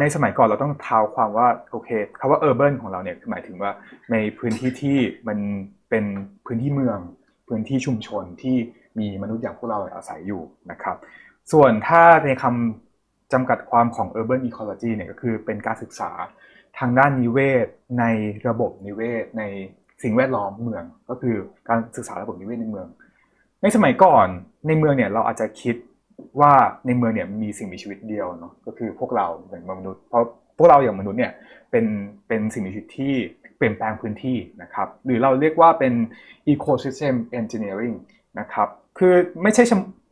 ในสมัยก่อนเราต้องเท้าความว่าโอเคคำว่า urban ของเราเนี่ยหมายถึงว่าในพื้นที่ที่มันเป็นพื้นที่เมือง พื้นที่ชุมชนที่มีมนุษย์อย่างพวกเราอาศัยอยู่นะครับ ส่วนถ้าในคำจำกัดความของ urban ecology เนี่ยก็คือเป็นการศึกษาทางด้านนิเวศ ในระบบนิเวศ ในสิ่งแวดล้อมเมือง ก็คือการศึกษาระบบนิเวศในเมือง ในสมัยก่อนในเมืองเนี่ยเราอาจจะคิด ว่าในเมืองเนี่ยมีสิ่งมีชีวิตเดียวเนาะก็คือพวกเราเหมือนมนุษย์เพราะพวกเราอย่างมนุษย์เนี่ยเป็นเป็นสิ่งมีชีวิตที่เปลี่ยนแปลงพื้นที่นะครับหรือเราเรียกว่าเป็น ecosystem engineering นะครับคือไม่ใช่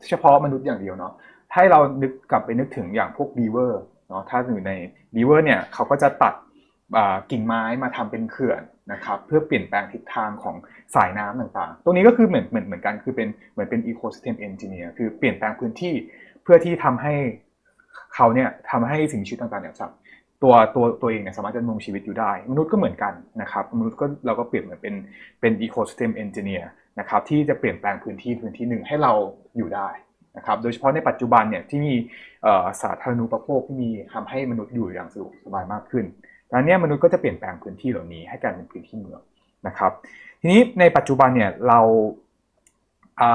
เฉพาะมนุษย์อย่างเดียวเนาะให้เรานึกกลับไปนึกถึงอย่างพวก beaver เนาะถ้าอยู่ใน beaver เนี่ยเขาก็จะตัด กิ่งไม้มาทำเป็นเขื่อนนะครับเพื่อเปลี่ยนแปลงทิศทางของสายน้ำต่างๆ ตรงนี้ก็คือเหมือนเหมือนเหมือนกันคือเป็นเหมือนเป็น ecosystem engineer คือเปลี่ยนแปลงพื้นที่เพื่อที่ทำให้เขาเนี่ยทำให้สิ่งชีวิตต่างๆเนี่ยสัตัวตัวตัวเองเนี่ยสามารถจะดำรงชีวิตอยู่ได้ มนุษย์ก็เหมือนกันนะครับมนุษย์ก็เราก็เปลี่ยนเหมือนเป็นเป็น ecosystem engineer นะครับที่จะเปลี่ยนแปลงพื้นที่พื้นที่หนึ่งให้เราอยู่ได้นะครับโดยเฉพาะในปัจจุบันเนี่ยที่มีสาธารณูปโภคที่มีทำให้มนุษย์อยู่อย่างสะดวกสบายมากขึ้น ดังนี้มนุษย์ก็จะเปลี่ยนแปลงพื้นที่เหล่านี้ให้กลายเป็นพื้นที่เมืองนะครับ ทีนี้ในปัจจุบันเนี่ยเรา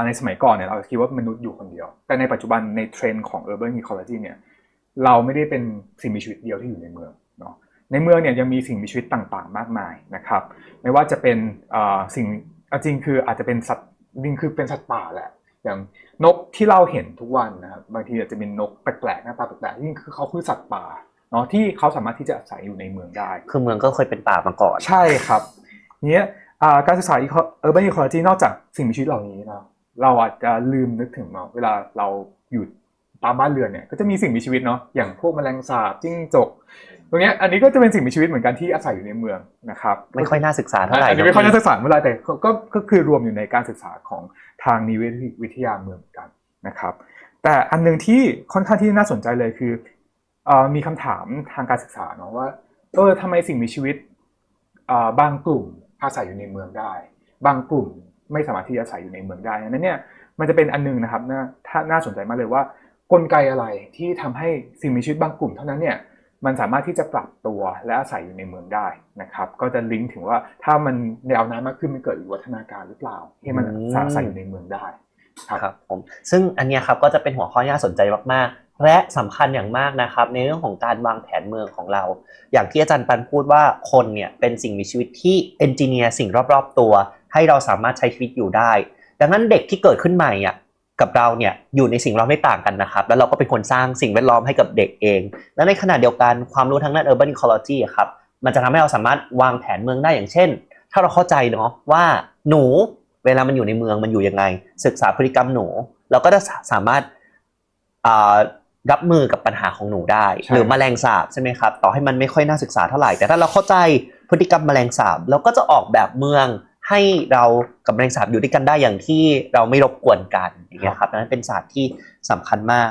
ในสมัยก่อนเนี่ยเราคิดว่ามนุษย์อยู่คนเดียว แต่ในปัจจุบันในเทรนด์ของ urban ecology เนี่ยเราไม่ได้เป็นสิ่งมีชีวิตเดียวที่อยู่ในเมืองเนาะในเมืองเนี่ยยังมีสิ่งมีชีวิตต่างๆ มากมายนะครับไม่ว่าจะเป็นสิ่งจริงคืออาจจะเป็นสัตว์จริงคือเป็นสัตว์ป่าแหละ อย่างนกที่เราเห็นทุกวันนะครับบางทีอาจจะเป็นนกแปลกๆหน้าตาแปลกๆนี่คือเขาคือสัตว์ป่า เนาะที่เขาสามารถที่จะอาศัยอยู่ในเมืองได้ คือเมืองก็เคยเป็นป่ามาก่อน ใช่ครับเนี้ยการศึกษา urban ecology นอกจากสิ่งมีชีวิตเหล่านี้นะเราอาจจะลืมนึกถึงเนาะเวลาเราอยู่ตามบ้านเรือนเนี่ยก็จะมีสิ่งมีชีวิตเนาะอย่างพวกแมลงสาบจิ้งจกตรงนี้อันนี้ก็จะเป็นสิ่งมีชีวิตเหมือนกันที่อาศัยอยู่ในเมืองนะครับไม่ค่อยน่าศึกษาเท่าไหร่อันนี้ไม่ค่อยน่าศึกษาเมื่อไรแต่ก็ก็คือรวมอยู่ในการศึกษาของทางนิเวศวิทยาเมืองกันนะครับ แต่อันนึงที่ค่อนข้างที่น่าสนใจเลยคือ มีคำถามทางการศึกษาเนาะว่าเออทำไมสิ่งมีชีวิตบางกลุ่มอาศัยอยู่ในเมืองได้ บางกลุ่มไม่สามารถที่จะอาศัยอยู่ในเมืองได้นั้นเนี่ยมันจะเป็นอันนึงนะครับน่าถ้าน่าสนใจมากเลยว่า กลไกอะไรที่ทำให้สิ่งมีชีวิตบางกลุ่มเท่านั้นเนี่ยมันสามารถที่จะปรับตัวและอาศัยอยู่ในเมืองได้นะครับ ก็จะลิงก์ถึงว่าถ้ามันยาวนานมากขึ้นมันเกิดวิวัฒนาการหรือเปล่าให้มันอาศัยอยู่ในเมืองได้ครับผมซึ่งอันนี้ครับก็จะเป็นหัวข้อที่น่าสนใจมาก และสำคัญอย่างมากนะครับ ในเรื่องของการวางแผนเมืองของเรา อย่างที่อาจารย์ปันพูดว่าคนเนี่ยเป็นสิ่งมีชีวิตที่เอนจิเนียร์สิ่งรอบๆตัว ให้เราสามารถใช้ชีวิตอยู่ได้ ดังนั้นเด็กที่เกิดขึ้นใหม่อะกับเราเนี่ยอยู่ในสิ่งแวดล้อมไม่ต่างกันนะครับ แล้วเราก็เป็นคนสร้างสิ่งแวดล้อมให้กับเด็กเอง และในขณะเดียวกันความรู้ทางด้าน urban ecology ครับมันจะทำให้เราสามารถวางแผนเมืองได้อย่างเช่น ถ้าเราเข้าใจเนาะว่าหนูเวลามันอยู่ในเมืองมันอยู่ยังไง ศึกษาพฤติกรรมหนู เราก็จะสามารถ รับมือกับปัญหาของหนูได้ หรือมแมลงสาบใช่ไหมครับ ต่อให้มันไม่ค่อยน่าศึกษาเท่าไหร่ แต่ถ้าเราเข้าใจพฤติกรรมแมลงสาบเราก็จะออกแบบเมืองให้เรากับแมลงสาบอยู่ด้วยกันได้อย่างที่เราไม่รบกวนกันอย่างเงี้ยครับนั้นเป็นศาสตร์ที่สำคัญมาก